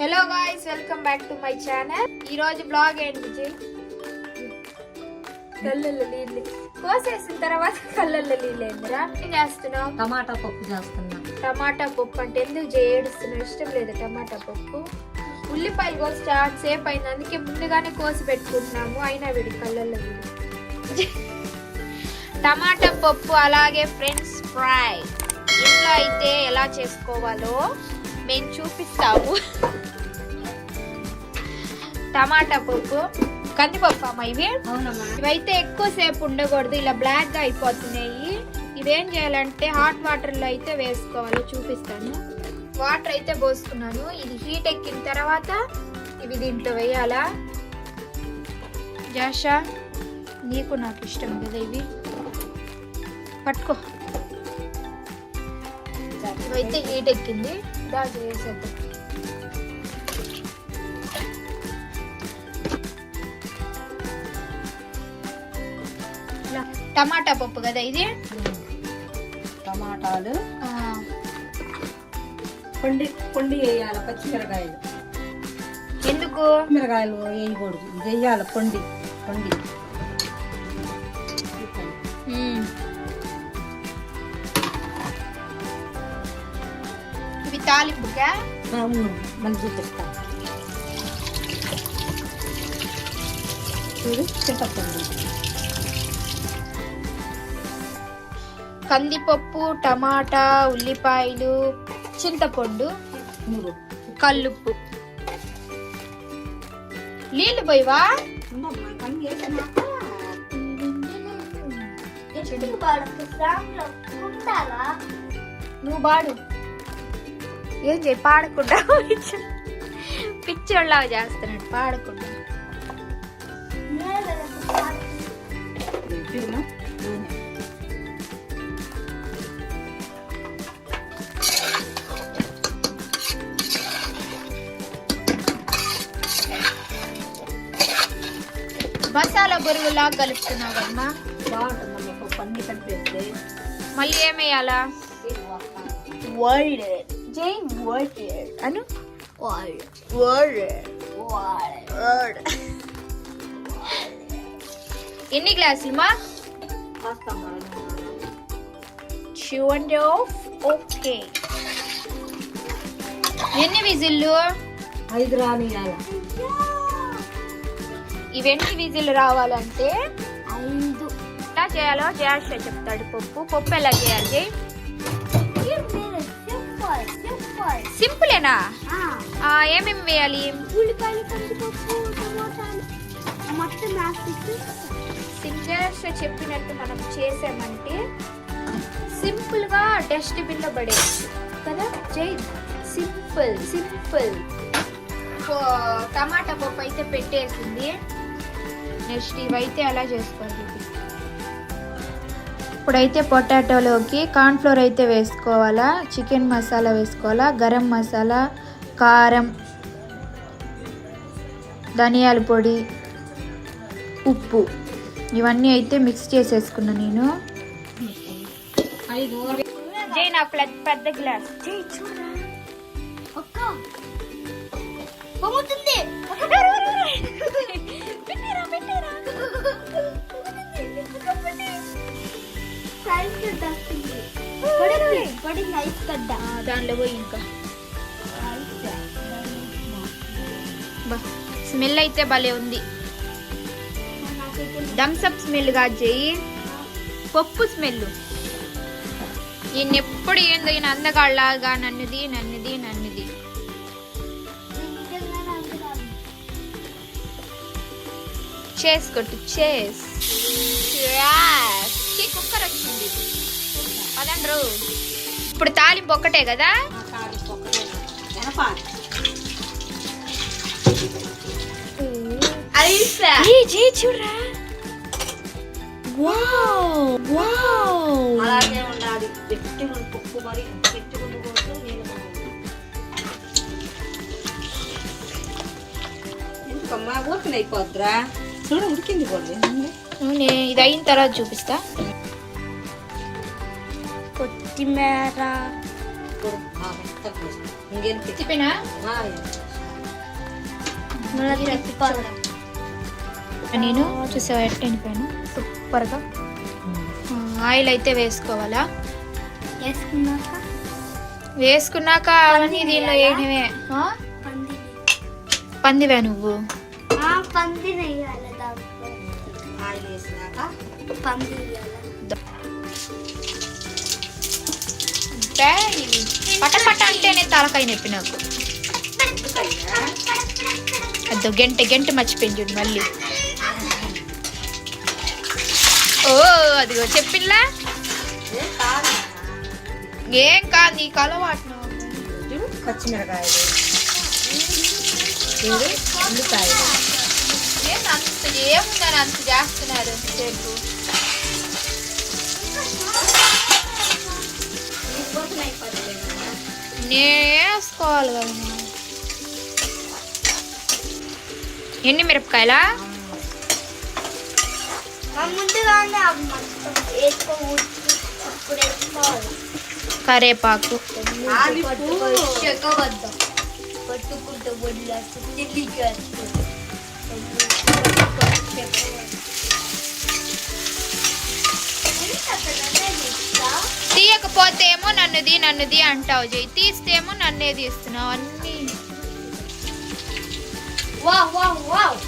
Hello guys welcome back to my channel ఈ రోజు blog ఏంటి విజయ్ కళ్ళల్లో నీళ్ళు. కోసేసిన తర్వాత కళ్ళల్లో నీళ్ళు ఏందిరా? ఏం చేస్తున్నావు? టమాటా పప్పు చేస్తున్నా. టమాటా పప్పు అంటే ఎందుకు చేయడుస్తున్నావు ఇష్టం లేదు టమాటా పప్పు? ఉల్లిపాయలు కోసి స్టార్ట్ సేపు అయింది. అందుకే ముందుగానే కోసి పెట్టుకుంటున్నాము. అయినా వీడి కళ్ళల్లో నీళ్ళు. టమాటా పప్పు అలాగే ఫ్రెండ్స్ ఫ్రై. ఇంట్లో అయితే ఎలా చేసుకోవాలో మేము చూపిస్తాము. టమాటా పప్పు కందిపప్పు అమ్మ ఇవి. అవునమ్మా. ఇవైతే ఎక్కువసేపు ఉండకూడదు ఇలా బ్లాక్గా అయిపోతున్నాయి. ఇవేం చేయాలంటే హాట్ వాటర్లో అయితే వేసుకోవాలి చూపిస్తాను. వాటర్ అయితే పోసుకున్నాను. ఇది హీట్ ఎక్కిన తర్వాత ఇవి దీంట్లో వేయాలా? జాషా నీకు నాకు ఇష్టం కదా ఇవి. పట్టుకో. ఇవైతే హీట్ ఎక్కింది. దా చేసేద్దాం. ఇలా టమాటా పప్పు కదా ఇది? టమాటాలు. పొండి పొండి వేయాలి పచ్చిమిరకాయలు. ఎందుకు? మిరకాయలు వేయకూడదు. ఇది వేయాలి పొండి పొండి. మ్మ్. ఇవి తాలింపుగా అవును మళ్ళీ చూపిస్తా. చూడు చింతపండు. కందిపప్పు టమాటా ఉల్లిపాయలు చింతపండు కల్లుప్పు. నీళ్ళు పోయివా? నువ్వు పాడు. ఏం చేయి పాడకుండా పిచ్చోళ్ళగా చేస్తున్నాడు పాడకుండా. చూడమ్మా, నూనె. మసాలా బొరుగులా కలుపుతున్నావు కదమ్మా బాగుంటుందమ్మా పప్పు అన్ని కలిపేస్తే మళ్ళీ ఏమేయాలా ఇది వస్తా. వర్డ్ జై వర్డ్ అను వర్డ్ వర్డ్ ఎన్ని గ్లాసులు మా వేస్తామ్మా, టూ అండ్ హాఫ్ ఓకే ఎన్ని విజిల్లు ఐదు రానియాల ఇవెన్ని విజిల్లు రావాలంటే ఐదు. ఎలా చేయాలో జాష్ చెప్తాడు. పప్పు పప్పు ఎలా చేయాలి? సింపులేనా? ఏమేమి వేయాలి? సింజర్స్ చెప్పినట్టు మనం చేసామంటే సింపుల్గా డస్ట్బిన్లో పడేయచ్చు. కదా? జై. Simple simple. టమాటా పప్పు అయితే పెట్టేసింది. నెక్స్ట్ ఇవైతే అలా చేసుకోవాలి ఇప్పుడైతే పొటాటోలోకి కార్న్ఫ్లోర్ అయితే వేసుకోవాలా చికెన్ మసాలా వేసుకోవాలా గరం మసాలా కారం ధనియాల పొడి ఉప్పు ఇవన్నీ అయితే మిక్స్ చేసేసుకున్నా నేను. ఐదు. జై నా పెద్ద గ్లాస్. పొంగుతుంది సైజ్ వస్తుంది గడ్డ దానిలో పోయి ఇంకా. స్మెల్ అయితే భలే ఉంది. థమ్స్అప్ స్మెల్ కాదు చెయ్యి పప్పు స్మెల్ ఈయన ఎప్పుడు ఏందో ఈయన అందగాళ్ళగా నన్నుది నన్నుది నన్నుది. చేస్ కొట్టు చేస్ కుక్కర్ వచ్చింది పదండ్రు. ఇప్పుడు తాలింపు ఒక్కటే కదా? జీ చూడరా. అలాగే ఉండాలి. గట్టిగా పప్పు మరి గట్టిగా ఉండకూడదు నేను ఎందుకమ్మా? చూడ ఉడికింది నూనె ఇది అయిన తర్వాత చూపిస్తా. నేను చూసావా ఎండిపోయాను? సూపర్గా. ఆయిల్ అయితే వేసుకోవాలా? వేసుకున్నాక? వేసుకున్నాక అవన్నీ దీనిలో వేయడమే. పందివా నువ్వు? పంది వేయాలి దాంట్లో. ఆయిల్ వేసినాక? పంది చెప్పా అంటే పట పట అంటేనే తలకాయ నొప్పి నాకు. అదో గంట గంట మర్చిపోయింది చూడు మళ్ళీ. ఓ అదిగో చెప్పిండ్లా ఏం కాదు ఏం నీకు అలవాటు పచ్చిమిరకాయలు ఉల్లిపాయలు. ఏం అంత ఏముందని అంత చేస్తున్నారు? నేను వేసుకోవాలి కదా నేను. ఎన్ని మిరపకాయలా? కరేపాకు. పట్టుకుంటే తీయకపోతే ఏమో నన్నుది నన్నుది అంటావు జై. తీస్తేమో నన్నే తీస్తున్నావు అన్ని. వావ్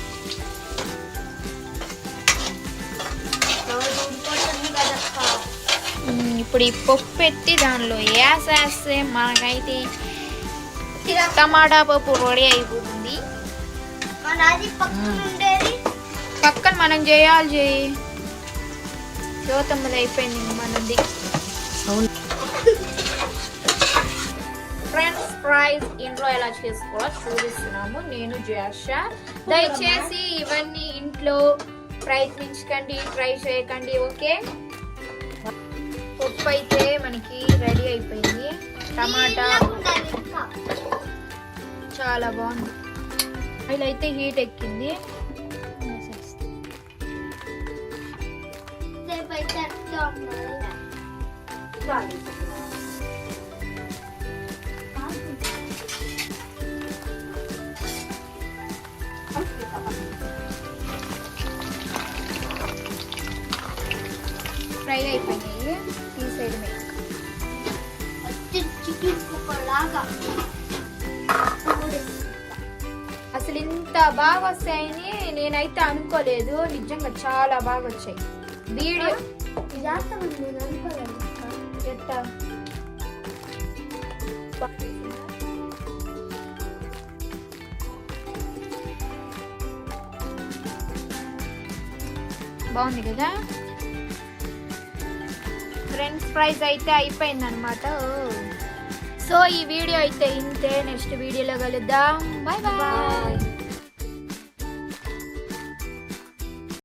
ఇప్పుడు ఈ పప్పు పెట్టి దానిలో వేసేస్తే మనకైతే టమాటా పప్పు రెడీ అయిపోతుంది. పక్కన మనం చేయాలి చేయి జ్యోతమ్మది అయిపోయింది మనది మనది ఫ్రెండ్స్ ఫ్రైస్ ఇంట్లో ఎలా చేసుకోవాలో చూపిస్తున్నాము. నేను జాష. దయచేసి ఇవన్నీ ఇంట్లో ప్రయత్నించకండి ట్రై చేయకండి ఓకే? పప్పు అయితే మనకి రెడీ అయిపోయింది. టమాటా. చాలా బాగుంది. ఆయిల్ అయితే హీట్ ఎక్కింది. ఉండాలి ఫ్రై అయిపోయినాయి. తీసేయడమే అసలు ఇంత బాగా వస్తాయని నేనైతే అనుకోలేదు. నిజంగా చాలా బాగా వచ్చాయి. వీడియో చెప్తా బాగుంది కదా? ఫ్రెండ్స్ ప్రైస్ అయితే అయిపోయింది అనమాట సో ఈ వీడియో అయితే ఇంతే. నెక్స్ట్ వీడియోలో కలుద్దాం. బాయ్. బాయ్.